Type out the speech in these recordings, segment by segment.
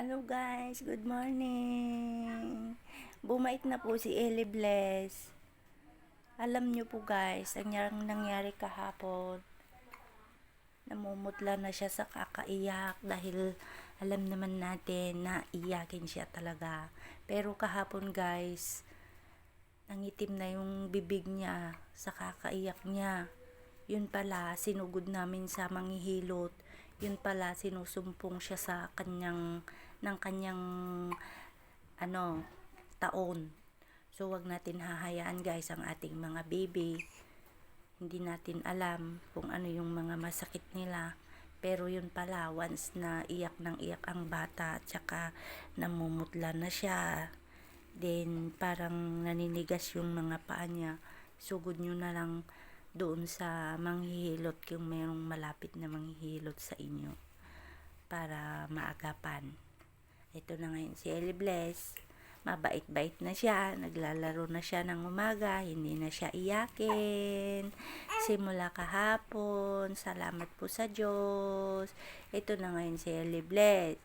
Hello guys, good morning. Bumait na po si Ellie Bless. Alam nyo po guys, ang nangyari, kahapon. Namumutla na siya sa kakaiyak dahil alam naman natin na iyakin siya talaga. Pero kahapon guys, nangitim na yung bibig niya sa kakaiyak niya. Yun pala, sinugod namin sa manghihilot. Yun pala, sinusumpong siya sa kanyang, ng kanyang, ano, taon. So, wag natin hahayaan guys ang ating mga baby. Hindi natin alam kung ano yung mga masakit nila. Pero yun pala, once na iyak ng iyak ang bata, at saka namumutla na siya, then parang naninigas yung mga paa niya, sugod nyo na lang doon sa manghihilot kung mayroong malapit na manghihilot sa inyo para maagapan. Ito na ngayon si Ellie Bless. Mabait-bait na siya. Naglalaro na siya ng umaga. Hindi na siya iyakin. Simula kahapon. Salamat po sa Diyos. Ito na ngayon si Ellie Bless.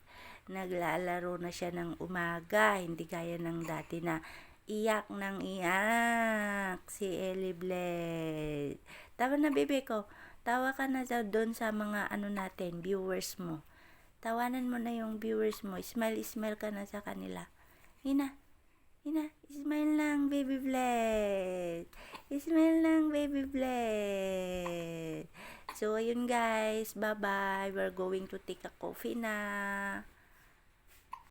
Naglalaro na siya ng umaga. Hindi kaya ng dati na iyak ng iyak si Ellie Bless. Tawa na bebe ko. Tawa ka na daw doon sa mga ano natin, viewers mo. Tawanan mo na yung viewers mo. Smile, smile ka na sa kanila. Hina. Hina. Smile lang, baby Bless. Smile lang, baby Bless. So, ayun guys. Bye-bye. We're going to take a coffee na.